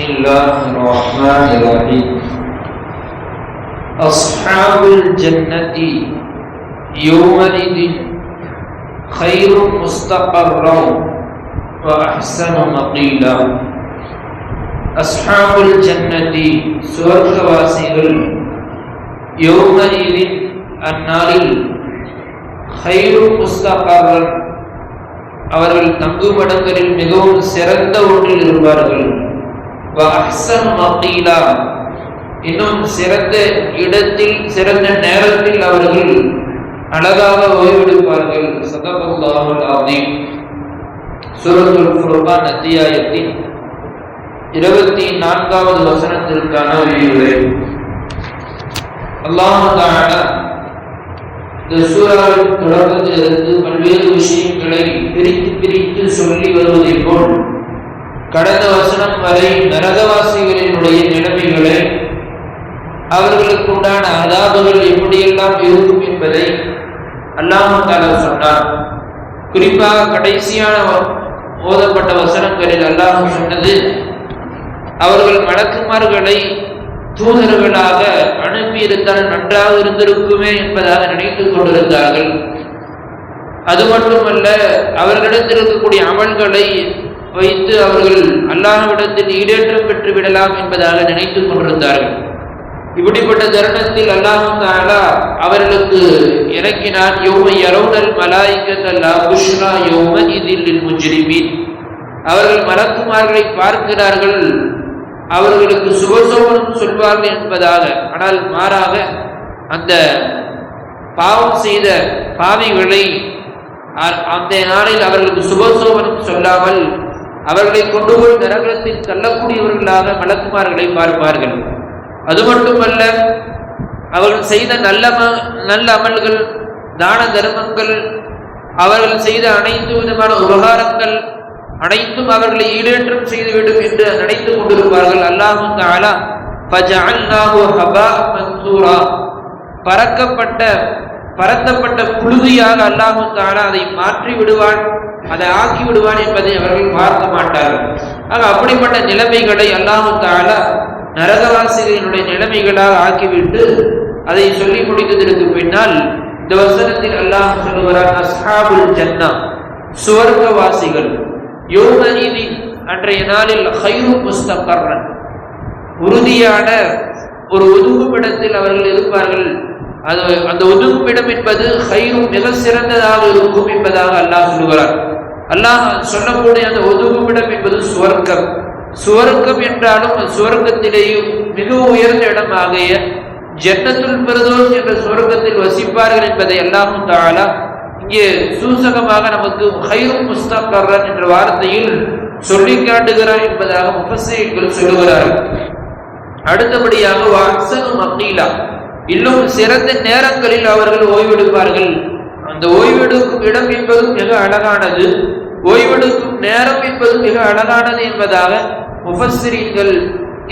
الله الرحمن الرحيم أصحاب الجنة يومئذ خير مستقرا وأحسن مقيلا أصحاب الجنة சுவர்க்கவாசிகள் யோமஇதின் அந்நாளில் خير مستقرا அவர்கள் தங்குமிடங்களில் மிகவும் சிறந்த ஒன்றில் இருப்பார்கள் وأحسن مقيلا இன்னும் சிறந்த இடத்தில் சிறந்த நேரத்தில் அவர்கள் அழகாக ஓய்வெடுப்பார்கள். சதபல்லாஹுல் சுரத்துல் குருபான் அத்தியாயத்தின் இருபத்தி நான்காவது வசனத்திற்கான விரிவுரை அல்லாஹ் இந்த சூறாவின் தொடக்கத்திலிருந்து பல்வேறு விஷயங்களை பிரித்து பிரித்து சொல்லி வருவதை போல் கடந்த வசனம் வரை நரகவாசிகளினுடைய நிலைமைகளை அவர்களுக்கு உண்டான அதாபுகள் எப்படியெல்லாம் இருக்கும் என்பதை அல்லாஹால சொன்னார் குறிப்பாக கடைசியான ஓதப்பட்ட வசனங்களில் அல்லாஹ் சொன்னது அவர்கள் மடக்குமார்களை தூதர்களாக அனுப்பியிருந்தால் நன்றாக இருந்திருக்குமே என்பதாக நினைத்துக் கொண்டிருந்தார்கள். அது மட்டுமல்ல அவர்களிடத்தில் இருக்கக்கூடிய அமல்களை வைத்து அவர்கள் அல்லாஹ்விடத்தில் ஈடேற்றம் பெற்று விடலாம் என்பதாக நினைத்துக் கொண்டிருந்தார்கள். இப்படிப்பட்ட தருணத்தில் அல்லாஹும் தாலா அவர்களுக்கு இறக்கினான் யோம யரவுனல் மலாய்க்கல்லா புஷ்ரா யோம இதில் முஜ்ரிமீன். அவர்கள் மலக்குமார்களை பார்க்கிறார்கள் அவர்களுக்கு சுபசோபனம் சொல்வார்கள் என்பதாக. ஆனால் மாறாக அந்த பாவம் செய்த பாவிகளை அந்த நாளில் அவர்களுக்கு சுபசோபனம் சொல்லாமல் அவர்களை கொண்டு போய் நரகத்தில் தள்ளக்கூடியவர்களாக மலக்குமார்களை பார்ப்பார்கள். அது மட்டுமல்ல அவர்கள் செய்த நல்ல நல்ல அமல்கள் தான தர்மங்கள் அவர்கள் செய்த அனைத்து விதமான உபகாரங்கள் அனைத்தும் அவர்களை ஈடேற்றம் செய்துவிடும் என்று நினைத்துக் கொண்டிருப்பார்கள். அல்லாஹும் தாலா பறக்கப்பட்ட பரத்தப்பட்ட புழுதியாக அல்லாஹு தாலா அதை மாற்றி விடுவான் அதை ஆக்கி விடுவான் என்பதை அவர்கள் பார்க்க மாட்டார்கள். ஆக அப்படிப்பட்ட நிலைமைகளை அல்லாஹு தாலா நரகவாசிகளினுடைய நிலைமைகளாக ஆக்கிவிட்டு அதை சொல்லி முடித்ததற்கு பின்னால் இந்த வசனத்தில் அல்லாஹ் சொல்லுகிறார் அஸ்ஹாபுல் ஜன்னா சுவர்க்கவாசிகள். யோகநீதி அன்றைய நாளில் ஹைரு முஸ்தகர்ரன். உறுதியான ஒரு ஒதுங்குமிடத்தில் அவர்கள் இருப்பார்கள். அது அந்த ஒதுங்குமிடம் என்பது ஹைரும் மிக சிறந்ததாக இருக்கும் என்பதாக அல்லாஹ் சொல்லுகிறார் அல்லாஹ் சொல்லக்கூடிய அந்த ஒதுங்குமிடம் என்பது சுவர்க்கம். சுவர்க்கம் என்றாலும் சுவர்க்கத்திலேயும் மிக உயர்ந்த இடமாகிய ஜன்னத்துல் பிரதோஷ் என்ற சுவர்க்கத்தில் வசிப்பார்கள் என்பதை எல்லாமும் தாழா இங்கே சூசகமாக நமக்கு ஹைரும் முஸ்தகர்ரன் என்ற வார்த்தையில் சொல்லி காட்டுகிறார் என்பதாக முப்பசைகள் சொல்லுகிறார்கள். அடுத்தபடியாக வாட்சனும் அப்படிலாம் இன்னும் சிறந்த நேரங்களில் அவர்கள் ஓய்வெடுப்பார்கள். அந்த ஓய்வெடுக்கும் இடம் என்பது மிக அழகானது. ஓய்வெடுக்கும் நேரம் என்பது மிக அழகானது என்பதாக முஃபஸ்ரீன்கள்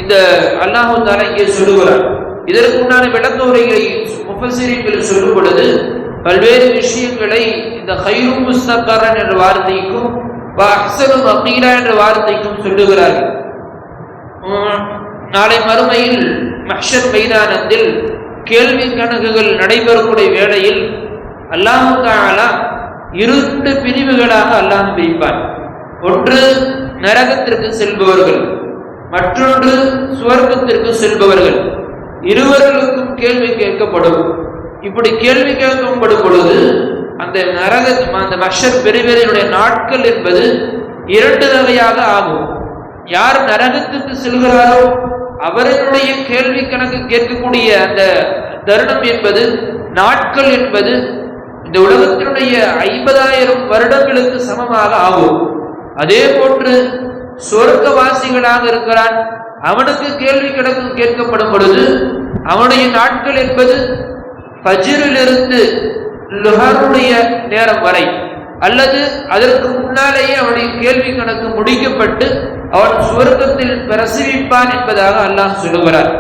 இந்த அல்லாஹு தாலா இங்கே சொல்லுகிறார். இதற்கு உண்டான விளக்க உரைகளை முஃபஸ்ரீன்கள் சொல்லும் பொழுது பல்வேறு விஷயங்களை இந்த ஹைரும் முஸ்தகாரன் என்ற வார்த்தைக்கும் அக்சரும் அக்கீரா என்ற வார்த்தைக்கும் சொல்லுகிறார்கள். நாளை மறுமையில் மஹர் மைதானத்தில் கேள்வி கணக்குகள் நடைபெறக்கூடிய வேளையில் அல்லாஹு தாலா இருட்டு பிரிவுகளாக அல்லாஹ் பிரிப்பார். ஒன்று நரகத்திற்கு செல்பவர்கள் மற்றொன்று சுவர்க்கத்திற்கு செல்பவர்கள். இருவர்களுக்கும் கேள்வி கேட்கப்படும். இப்படி கேள்வி கேட்கப்படும் பொழுது அந்த நரக அந்த மஷர் பெருவரையுடைய நாட்கள் என்பது இரண்டு வகையாக ஆகும். யார் நரகத்துக்கு செல்கிறாரோ அவர்களுடைய கேள்வி கணக்கு கேட்கக்கூடிய அந்த தருணம் என்பது நாட்கள் என்பது இந்த உலகத்தினுடைய ஐம்பதாயிரம் வருடங்களுக்கு சமமாக ஆகும். அதே போன்று சொர்க்கவாசிகளாக இருக்கிறான். அவனுக்கு கேள்வி கணக்கு கேட்கப்படும் பொழுது அவனுடைய நாட்கள் என்பது பஜிரிலிருந்து லுஹருடைய நேரம் வரை. அல்லது அதற்கு முன்னாலேயே அவனுடைய கேள்வி கணக்கு முடிக்கப்பட்டு அவன் சுவர்க்கத்தில் பிரசவிப்பான் என்பதாக அல்லாஹ் சொல்லுகிறார்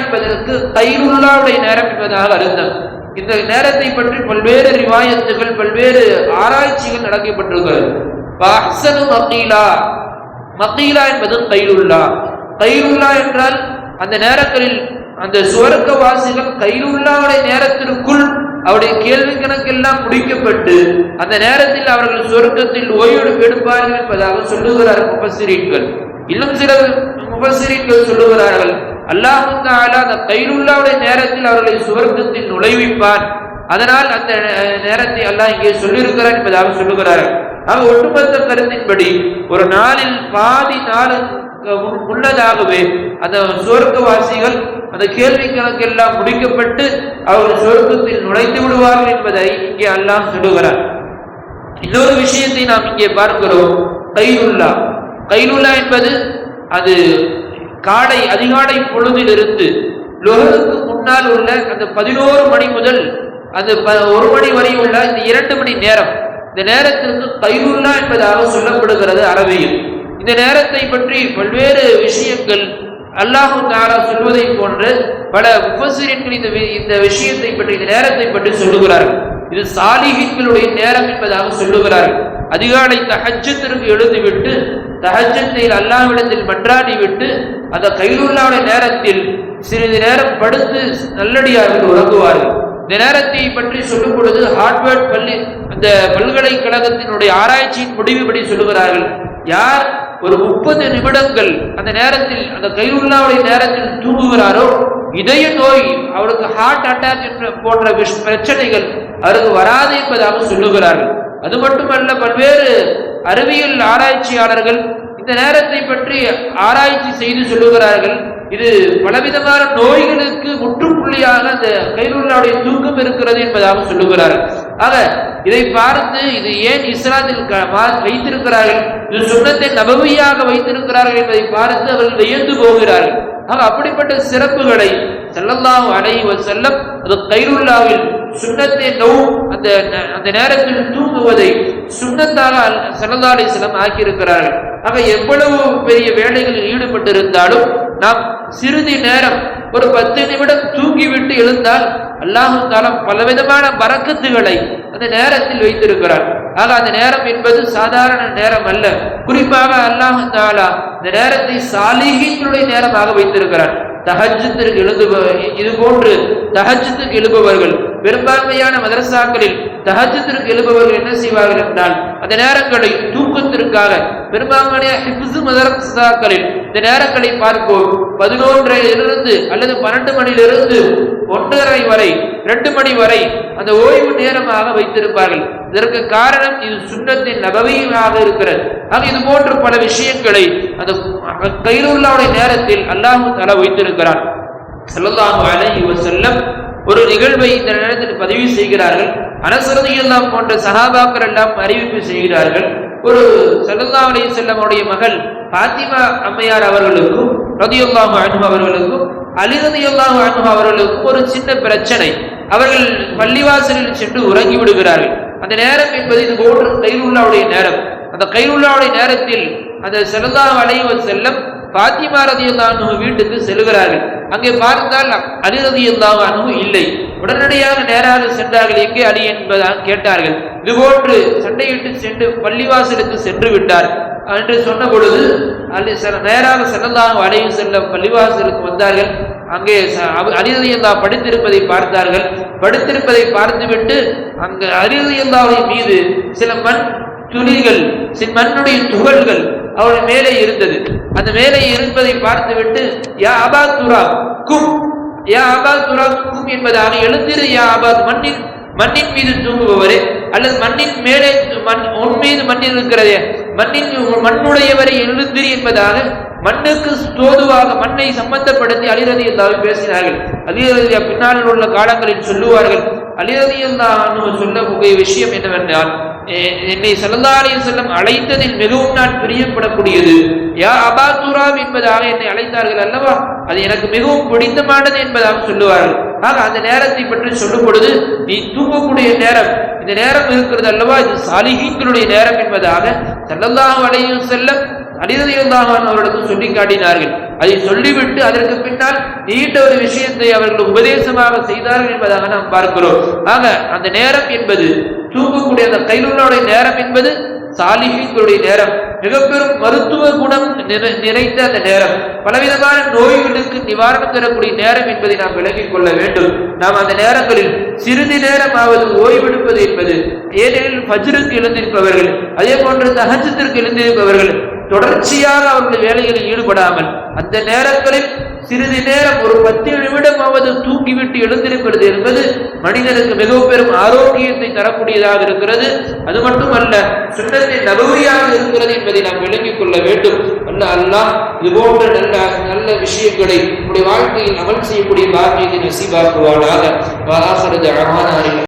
என்பதற்கு கைருல்லாவுடைய நேரம் என்பதாக அர்த்தம். இந்த நேரத்தை பற்றி பல்வேறு ரிவாயத்துகள் பல்வேறு ஆராய்ச்சிகள் நடக்கப்பட்டிருக்கிறது. மக்கீலா என்பது கைருல்லா. கைருல்லா என்றால் அந்த நேரங்களில் அந்த சுவர்க்கவாசிகள் கைலுல்லாவுடைய நேரத்திற்குள் அவருடைய கேள்வி கணக்கெல்லாம் முடிக்கப்பட்டு அந்த நேரத்தில் அவர்கள் சொர்க்கத்தில் ஓய்வு எடுப்பார்கள் என்பதாக சொல்லுகிறார் முபசிரீன்கள் இன்னும் சில முபசிரீன்கள் சொல்லுகிறார்கள் அல்லாஹு தாலா அந்த கைலுல்லாவுடைய நேரத்தில் அவர்களை சுவர்க்கத்தில் நுழைவிப்பான் அதனால் அந்த நேரத்தை அல்லாஹ் இங்கே சொல்லியிருக்கிறார் என்பதாக சொல்லுகிறார்கள். ஆக ஒட்டுமொத்த கருத்தின்படி ஒரு நாளில் பாதி நாளும் முன்னதாகவே அந்த சுவர்க்கவாசிகள் அந்த கேள்வி கணக்கெல்லாம் முடிக்கப்பட்டு அவர்கள் சுவர்க்கத்தில் நுழைந்து விடுவார்கள் என்பதை இங்கே அல்லாம் சொல்லுகிறார் இன்னொரு விஷயத்தை நாம் இங்கே பார்க்கிறோம். கைலுல்லா கைலுல்லா என்பது அது காடை அதிகாடை பொழுதிலிருந்து லொகருக்கு முன்னால் உள்ள அந்த பதினோரு மணி முதல் அந்த ஒரு மணி வரை உள்ள இந்த இரண்டு மணி நேரம். இந்த நேரத்திற்கு கைலுல்லா என்பதாக சொல்லப்படுகிறது அரபியில். இந்த நேரத்தை பற்றி பல்வேறு விஷயங்கள் அல்லாஹு தாரா சொல்வதை போன்று பல உபசிரியர்கள் இந்த இந்த விஷயத்தை பற்றி இந்த நேரத்தை பற்றி சொல்லுகிறார்கள். இது சாலிகின்களுடைய நேரம் என்பதாக சொல்லுகிறார்கள். அதிகாலை தஹஜத்திற்கு எழுதிவிட்டு தஹஜத்தில் அல்லாவிடத்தில் மன்றாடி விட்டு அந்த கைலுள்ளாவுடைய நேரத்தில் சிறிது நேரம் படுத்து நல்லடியார்கள் உறங்குவார்கள். இந்த நேரத்தை பற்றி சொல்லும் பொழுது ஹார்ட்வேர்ட் பள்ளி அந்த பல்கலைக்கழகத்தினுடைய ஆராய்ச்சியின் முடிவுபடி சொல்லுகிறார்கள் யார் ஒரு முப்பது நிமிடங்கள் அந்த நேரத்தில் அந்த கையுள்ளாவுடைய நேரத்தில் தூங்குகிறாரோ இதய நோய் அவருக்கு ஹார்ட் அட்டாக் என்ற போன்ற பிரச்சனைகள் அவருக்கு வராது என்பதாக சொல்லுகிறார்கள். அது மட்டுமல்ல பல்வேறு அறிவியல் ஆராய்ச்சியாளர்கள் இந்த நேரத்தை பற்றி ஆராய்ச்சி செய்து சொல்லுகிறார்கள். இது பலவிதமான நோய்களுக்கு முற்றுப்புள்ளியாக அந்த கைரூலாவுடைய தூக்கம் இருக்கிறது என்பதாக சொல்லுகிறார்கள் ஆக இதை பார்த்து இது ஏன் இஸ்லாத்தில் வைத்திருக்கிறார்கள்? இது சுண்ணத்தை நபவியாக வைத்திருக்கிறார்கள் என்பதை பார்த்து அவர்கள் வியந்து போகிறார்கள். ஆக அப்படிப்பட்ட சிறப்புகளை செல்லல்லாம் அடைவ செல்லம் அது கைருல்லாவில் சுண்ணத்தை நோவு அந்த அந்த நேரத்தில் தூங்குவதை சுண்ணத்தாக செல்லல்லாலை செல்லம் ஆக்கியிருக்கிறார்கள். ஆக எவ்வளவு பெரிய வேலைகளில் ஈடுபட்டிருந்தாலும் நாம் சிறிது நேரம் ஒரு பத்து நிமிடம் தூங்கிவிட்டு எழுந்தால் அல்லாஹு தாலம் பலவிதமான பறக்கத்துகளை அந்த நேரத்தில் வைத்திருக்கிறார். ஆக அந்த நேரம் என்பது சாதாரண நேரம் அல்ல. குறிப்பாக அல்லாஹு தாலா இந்த நேரத்தை சாலிகிகளுடைய நேரமாக வைத்திருக்கிறார். தஹஜத்திற்கு எழுது இது போன்று தஹஜத்துக்கு எழுபவர்கள் பெரும்பான்மையான மதரசாக்களில் தஹஜத்திற்கு எழுபவர்கள் என்ன செய்வார்கள் என்றால் அந்த நேரங்களை தூக்கத்திற்காக பெரும்பான்மையான ஹிப்ஸு மதரசாக்களில் இந்த நேரங்களை பார்ப்போம். பதினொன்றிலிருந்து அல்லது பன்னெண்டு மணியிலிருந்து ஒன்றரை வரை ரெண்டு மணி வரை அந்த ஓய்வு நேரமாக வைத்திருப்பார்கள். இதற்கு காரணம் இது சுண்ணத்தின் நபவியமாக இருக்கிறது. ஆக இது போன்ற பல விஷயங்களை அந்த கைலூல்லாவுடைய நேரத்தில் அல்லாஹு தலா வைத்திருக்கிறார் செல்லல்லாஹு அலைஹி வசல்லம் ஒரு நிகழ்வை இந்த நேரத்தில் பதிவு செய்கிறார்கள். அனசரதியெல்லாம் போன்ற சகாபாக்கள் எல்லாம் அறிவிப்பு செய்கிறார்கள். ஒரு சல்லல்லா அலி செல்லமுடைய மகள் பாத்திமா அம்மையார் அவர்களுக்கும் ரதியுல்லாஹு அனுபவ அவர்களுக்கும் அலிரதியுல்லாஹு அனுபவ அவர்களுக்கும் ஒரு சின்ன பிரச்சனை. அவர்கள் பள்ளிவாசலில் சென்று உறங்கி விடுகிறார்கள். அந்த நேரம் என்பது இது போன்று கைருல்லாவுடைய நேரம். அந்த கைருல்லாவுடைய நேரத்தில் அந்த செல்லல்லா அலைவர் செல்லம் பாத்திமா ரதியுல்லாஹு வீட்டுக்கு செல்கிறார்கள் அங்கே பார்த்தால் அலி ரதியுல்லாஹு இல்லை. உடனடியாக நேராக சென்றார்கள். எங்கே அலி என்பதாக கேட்டார்கள். இதுபோன்று சண்டையிட்டு சென்று பள்ளிவாசலுக்கு சென்று விட்டார். என்று சொன்ன பொழுது அல்லி நேராக செல்லலாம் அலைவு செல்ல பள்ளிவாசலுக்கு வந்தார்கள். அங்கே அலிரதியல்லா படித்திருப்பதை பார்த்தார்கள். படித்திருப்பதை பார்த்துவிட்டு அங்கு அலிரதியல்லாவின் மீது சில மண் துளிகள் சில மண்ணுடைய துகள்கள் அவள் மேலே இருந்தது. அந்த மேலே இருப்பதை பார்த்துவிட்டு யா அபா துரா கும். யா அபா துரா கும் என்பதாக எழுந்திரு யா அபாத் மண்ணின் மண்ணின் மீது தூங்குபவரே. அல்லது மண்ணின் மேலே மண் உன் மீது மண்ணில் இருக்கிறதே. மண்ணின் மண்ணுடையவரை எழுந்திரி என்பதாக மண்ணுக்கு தோதுவாக மண்ணை சம்பந்தப்படுத்தி அலிரதி எல்லாரும் பேசினார்கள். அலிரதி பின்னால் உள்ள காலங்களில் சொல்லுவார்கள் அலிரதி எல்லாம் சொல்ல விஷயம் என்னவென்றால் என்னை சல்லல்லாலையும் செல்லம் அழைத்ததில் மிகவும் நான் பிரியப்படக்கூடியது. யா அபாத்துராம் என்பதாக என்னை அழைத்தார்கள் அல்லவா? அது எனக்கு மிகவும் பிடித்தமானது என்பதாக சொல்லுவார்கள். ஆக அந்த நேரத்தை பற்றி சொல்லும் பொழுது நீ தூங்கக்கூடிய நேரம் இந்த நேரம் இருக்கிறது அல்லவா? இது சாலிஹீன்களுடைய நேரம் என்பதாக சல்லல்லாஹு அலையும் செல்லம் அலிரதியுல்லாஹான் அவர்களுக்கு சொல்லி காட்டினார்கள். அதை சொல்லிவிட்டு அதற்கு பின்னால் நீண்ட ஒரு விஷயத்தை அவர்கள் உபதேசமாக செய்தார்கள் என்பதாக நாம் பார்க்கிறோம். ஆக அந்த நேரம் என்பது தூங்கக்கூடிய அந்த கைலுடைய நேரம் என்பது சாலிகளுடைய நேரம். மிக பெரும் மருத்துவ குணம் நிறை- நிறைந்த அந்த நேரம். பலவிதமான நோய்களுக்கு நிவாரணம் தரக்கூடிய நேரம் என்பதை நாம் விளங்கிக் கொள்ள வேண்டும். நாம் அந்த நேரங்களில் சிறிது நேரமாவது ஓய்வெடுப்பது என்பது ஏனெனில் பஜ்ருக்கு எழுந்திருப்பவர்கள் அதே போன்று தஹஜத்திற்கு எழுந்திருப்பவர்கள் தொடர்ச்சியாக அவர்களுடைய வேலைகளில் ஈடுபடாமல் அந்த நேரங்களில் சிறிது நேரம் ஒரு பத்து நிமிடமாவது தூங்கிவிட்டு எழுந்திருக்கிறது என்பது மனிதனுக்கு மிகவும் பெரும் ஆரோக்கியத்தை தரக்கூடியதாக இருக்கிறது. அது மட்டுமல்ல சுண்ணத்தை நபவியாக இருக்கிறது என்பதை நாம் விளங்கிக் கொள்ள வேண்டும். அல்ல அல்லாஹ் இது போன்ற நல்ல நல்ல விஷயங்களை நம்முடைய வாழ்க்கையில் அமல் செய்யக்கூடிய பாக்கியத்தை நசீபாக்குவானாக. வாராசரது அறிவு